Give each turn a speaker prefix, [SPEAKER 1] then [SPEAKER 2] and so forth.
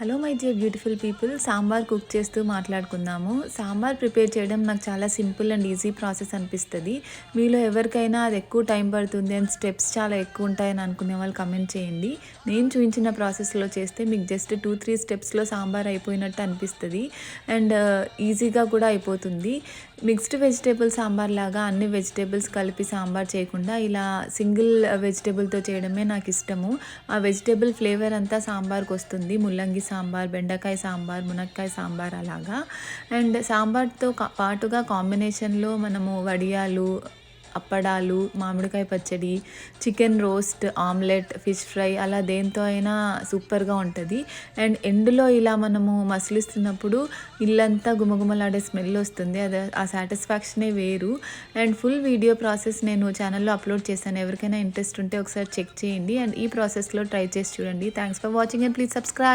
[SPEAKER 1] Hello my dear beautiful people sambar cook చేస్తూ మాట్లాడుకుందాము. Sambar prepare చేయడం నాకు చాలా సింపుల్ అండ్ ఈజీ ప్రాసెస్ అనిపిస్తుంది. మీలో ఎవరికైనా అది ఎక్కువ టైం పడుతుంది అండ్ స్టెప్స్ చాలా ఎక్కువ ఉంటాయని అనుకునే వాళ్ళు కమెంట్ చేయండి. నేను చూపించిన ప్రాసెస్లో చేస్తే మీకు జస్ట్ టూ త్రీ స్టెప్స్లో సాంబార్ అయిపోయినట్టు అనిపిస్తుంది. అండ్ ఈజీగా కూడా అయిపోతుంది. మిక్స్డ్ వెజిటేబుల్ సాంబార్ లాగా అన్ని వెజిటేబుల్స్ కలిపి సాంబార్ చేయకుండా ఇలా సింగిల్ వెజిటేబుల్తో చేయడమే నాకు ఇష్టము. ఆ వెజిటేబుల్ ఫ్లేవర్ అంతా సాంబార్కి వస్తుంది. ముల్లంగి సాంబార్ బెండకాయ సాంబార్ మునక్కాయ సాంబార్ అలాగా. అండ్ సాంబార్తో పాటుగా కాంబినేషన్లో మనము వడియాలు అప్పడాలు మామిడికాయ పచ్చడి chicken roast omelette fish fry అలా దేంతో అయినా సూపర్గా ఉంటుంది. అండ్ ఎండులో ఇలా మనము మసిలిస్తున్నప్పుడు ఇల్లంతా గుమగుమలాడే స్మెల్ వస్తుంది. అది ఆ సాటిస్ఫాక్షనే వేరు. అండ్ ఫుల్ వీడియో ప్రాసెస్ నేను ఛానల్లో అప్లోడ్ చేశాను. ఎవరికైనా ఇంట్రెస్ట్ ఉంటే ఒకసారి చెక్ చేయండి. అండ్ ఈ ప్రాసెస్లో ట్రై చేసి చూడండి. Thanks for watching and please subscribe.